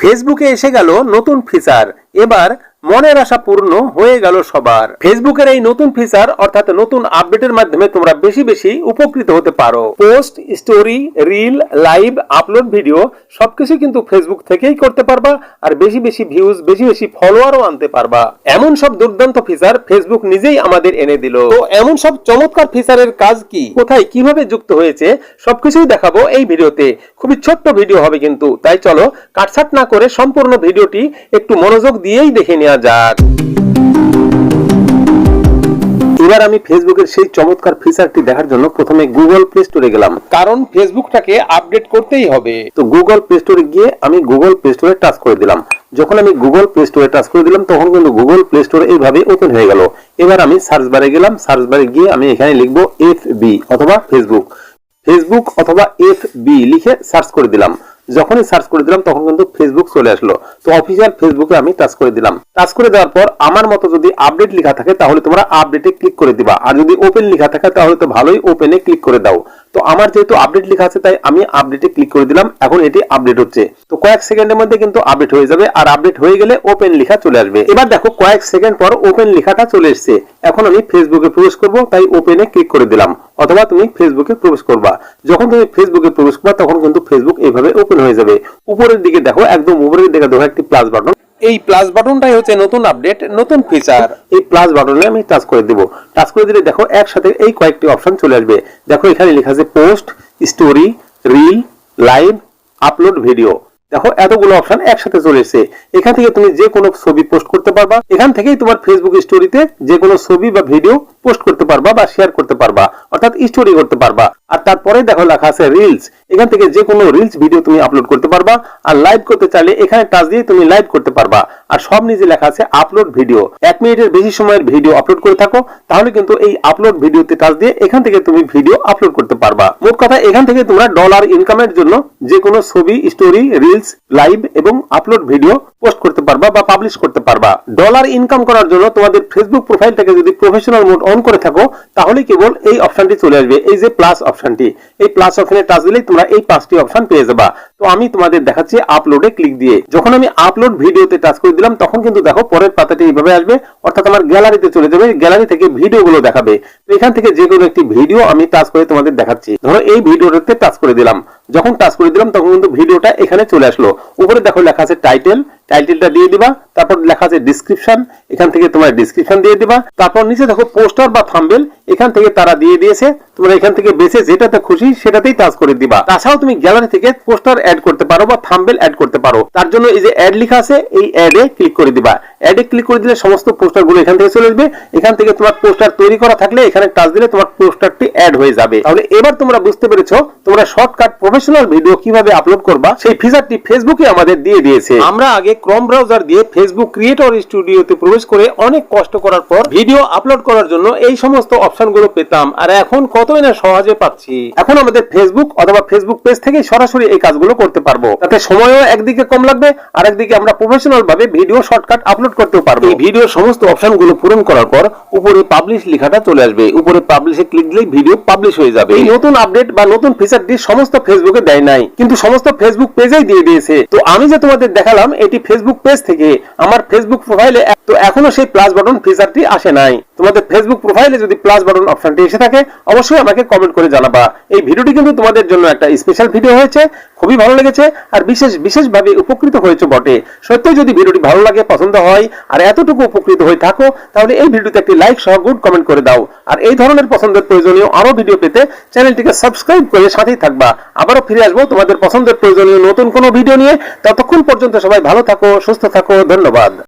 ফেসবুকে এসে গেল নতুন ফিচার এবার মনের আশা পূর্ণ হয়ে গেল সবার। ফেসবুকের এই নতুন ফিচার অর্থাৎ নতুন আপডেটের মাধ্যমে তোমরা বেশি বেশি উপকৃত হতে পারো। Post story reel live upload video সবকিছু কিন্তু ফেসবুক থেকেই করতে পারবা আর বেশি বেশি ভিউজ বেশি বেশি ফলোয়ারও আনতে পারবা। এমন সব দুর্দান্ত ফিচার ফেসবুক নিজেই আমাদের এনে দিল। তো এমন সব চমৎকার ফিচারের কাজ কি? কোথায় কীভাবে যুক্ত হয়েছে? সবকিছুই দেখাবো এই ভিডিওতে। খুবই ছোট্ট ভিডিও হবে কিন্তু। তাই চলো কাটছাট না করে সম্পূর্ণ ভিডিওটি একটু মনোযোগ দিয়েই দেখে নেওয়া যাক এবার আমি ফেসবুকের সেই চমৎকার ফিচারটি দেখার জন্য প্রথমে গুগল প্লে স্টোরে গেলাম। কারণ ফেসবুকটাকে আপডেট করতেই হবে। তো গুগল প্লে স্টোরে গিয়ে আমি গুগল প্লে স্টোরে টাচ করে দিলাম। যখন আমি গুগল প্লে স্টোরে টাচ করে দিলাম তখন কিন্তু গুগল প্লে স্টোরে এইভাবে ওপেন হয়ে গেল। এবার আমি সার্চ বারে গেলাম সার্চ বারে গিয়ে আমি এখানে লিখব এফ বি অথবা ফেসবুক ফেসবুক অথবা এফ বি লিখে সার্চ করে দিলাম। যখনই সার্চ করে দিলাম, তখন কিন্তু ফেসবুক চলে আসলো। তো অফিসিয়াল ফেসবুকে আমি টাচ করে দিলাম। টাচ করে দেওয়ার পর আমার মতো যদি আপডেট লেখা থাকে, তাহলে তোমরা আপডেটে ক্লিক করে দিবা। আর যদি ওপেন লেখা থাকে, তাহলে তো ভালোই ওপেনে ক্লিক করে দাও। তো আমার যেহেতু আপডেট লেখা আছে, তাই আমি আপডেটে ক্লিক করে দিলাম। এখন এটি আপডেট হচ্ছে। তো কয়েক সেকেন্ডের মধ্যে কিন্তু আপডেট হয়ে যাবে, আর আপডেট হয়ে গেলে ওপেন লেখা চলে আসবে। এবার দেখো, কয়েক সেকেন্ড পর ওপেন লেখাটা চলে এসেছে। এখন আমি ফেসবুকে প্রবেশ করব, তাই ওপেনে ক্লিক করে দিলাম। অথবা তুমি ফেসবুকে প্রবেশ করবা। যখন তুমি ফেসবুকে প্রবেশ করবা, তখন কিন্তু ফেসবুক এইভাবে ওপেন হয়ে যাবে। উপরের দিকে দেখো, একদম উপরের দিকে দেখো, একটি প্লাস বাটন এই প্লাস বাটনটাই হচ্ছে নতুন আপডেট নতুন ফিচার এই প্লাস বাটনে আমি টাচ করে দেব। টাচ করে দিলে দেখো একসাথে এই কয়েকটি অপশন চলে আসবে। দেখো এখানে লেখা আছে post story reel live upload video দেখো এতগুলো অপশন একসাথে চলে এসেছে। এখান থেকে তুমি যে কোনো ছবি পোস্ট করতে পারবা। এখান থেকেই তোমার ফেসবুক স্টোরিতে যে কোনো ছবি বা ভিডিও পোস্ট করতে পারবা বা শেয়ার করতে পারবা। অর্থাৎ স্টোরি করতে পারবা। আর তারপরে দেখো লেখা আছে রিলস এখান থেকে যে কোনো রিলস ভিডিও তুমি আপলোড করতে পারবা আর লাইভ করতে চাইলে এখানে টাচ দিয়ে তুমি লাইভ করতে পারবা। আর সব নিচে লেখা আছে আপলোড ভিডিও এক মিনিটের বেশি সময়ের ভিডিও আপলোড করে থাকো, তাহলে কিন্তু এই আপলোড ভিডিওতে টাচ দিয়ে এখান থেকে তুমি ভিডিও আপলোড করতে পারবা। মোট কথা এখান থেকে তোমরা ডলার ইনকামের জন্য যে কোনো ছবি স্টোরি রিলস লাইভ এবং আপলোড ভিডিও পোস্ট করতে পারবা বা পাবলিশ করতে পারবা। ডলার ইনকাম করার জন্য তোমাদের ফেসবুক প্রোফাইলটাকে যদি প্রফেশনাল মোড অন করে থাকো তাহলে কেবল এই অপশনটি চলে আসবে। এই যে প্লাস অপশনটি এই প্লাস অপশনে টাচ দিলেই তোমরা এই পাঁচটি অপশন পেয়ে যাবা। তো আমি তোমাদের দেখাচ্ছি আপলোডে ক্লিক দিয়ে। যখন আমি আপলোড ভিডিওতে টাচ করে দিলাম, তখন কিন্তু দেখো পরের পাতাটি এইভাবে আসবে। অর্থাৎ আমার গ্যালারিতে চলে যাবে গ্যালারি থেকে ভিডিওগুলো দেখাবে। তো এখান থেকে যে কোনো একটি ভিডিও আমি টাচ করে তোমাদের দেখাচ্ছি। ধরো এই ভিডিওটাতে টাচ করে দিলাম। যখন টাচ করে দিলাম, তখন কিন্তু ভিডিওটা এখানে চলে আসলো। উপরে দেখো লেখা আছে টাইটেল টাইটেলটা দিয়ে দিবা, তারপর লেখা আছে ডিসক্রিপশন এখান থেকে তোমার ডিসক্রিপশন দিয়ে দিবা, তারপর নিচে দেখো পোস্টার বা থাম্বেল এখান থেকে তারা দিয়ে দিয়েছে, তোমরা এখান থেকে বেছে যেটাতে খুশি সেটাতেই টাচ করে দিবা। তাছাড়াও তুমি গ্যালারি থেকে পোস্টার অ্যাড করতে পারো বা থাম্বেল অ্যাড করতে পারো। তার জন্য এই যে অ্যাড লেখা আছে, এই অ্যাডে ক্লিক করে দিবা। অ্যাডে ক্লিক করে দিলে সমস্ত পোস্টারগুলো এখান থেকে চলে আসবে। এখান থেকে তোমার পোস্টার তৈরি করা থাকলে এখানে টাচ দিলে তোমার পোস্টারটি অ্যাড হয়ে যাবে। তাহলে এবার তোমরা বুঝতে পেরেছ, তোমরা শর্টকাট প্রফেশনাল ভিডিও কীভাবে আপলোড করবা, সেই ফিচারটি ফেসবুকে আমাদের দিয়ে দিয়েছে। আমরা আগে ক্রোম ব্রাউজার দিয়ে ফেসবুক ক্রিয়েটর স্টুডিওতে প্রবেশ করে অনেক কষ্ট করার পর ভিডিও আপলোড করার জন্য এই সমস্ত অপশনগুলো পেতাম। আর এখন কতই না সহজে পাচ্ছি। এখন আমাদের ফেসবুক অথবা ফেসবুক পেজ থেকে সরাসরি এই কাজগুলো করতে পারব। তাতে সময়ও একদিকে কম লাগবে আর একদিকে আমরা প্রফেশনাল ভাবে ভিডিও শর্টকাট আপলোড করতেও পারব। এই ভিডিওর সমস্ত অপশনগুলো পূরণ করার পর উপরে পাবলিশ লেখাটা চলে আসবে। উপরে পাবলিশে ক্লিক দিলেই ভিডিও পাবলিশ হয়ে যাবে। এই নতুন আপডেট বা নতুন ফিচারটি সমস্ত ফেসবুকে দেয় নাই। কিন্তু সমস্ত ফেসবুক পেজেই দিয়ে দিয়েছে। তো আমি যে তোমাদের দেখালাম, এটি ফেসবুক পেজ থেকে আমার ফেসবুক প্রোফাইলে তো এখনও সেই প্লাস বাটন ফিচারটি আসে নাই। তোমাদের ফেসবুক প্রোফাইলে যদি প্লাস বাটন অপশনটি এসে থাকে, অবশ্যই আমাকে কমেন্ট করে জানাবা। এই ভিডিওটি কিন্তু তোমাদের জন্য একটা স্পেশাল ভিডিও হয়েছে, খুবই ভালো লেগেছে আর বিশেষ, বিশেষভাবে উপকৃত হয়েছে বটে। সত্যি যদি ভিডিওটি ভালো লাগে, পছন্দ হয় আর এতটুকু উপকৃত হয়ে থাকো, তাহলে এই ভিডিওতে একটি লাইক সহ গুড কমেন্ট করে দাও। আর এই ধরনের পছন্দের প্রয়োজনীয় আরও ভিডিও পেতে চ্যানেলটিকে সাবস্ক্রাইব করে সাথেই থাকবা। আবারও ফিরে আসব তোমাদের পছন্দের প্রয়োজনীয় নতুন কোনো ভিডিও নিয়ে। ততক্ষণ পর্যন্ত সবাই ভালো থাকো, সুস্থ থাকো, ধন্যবাদ।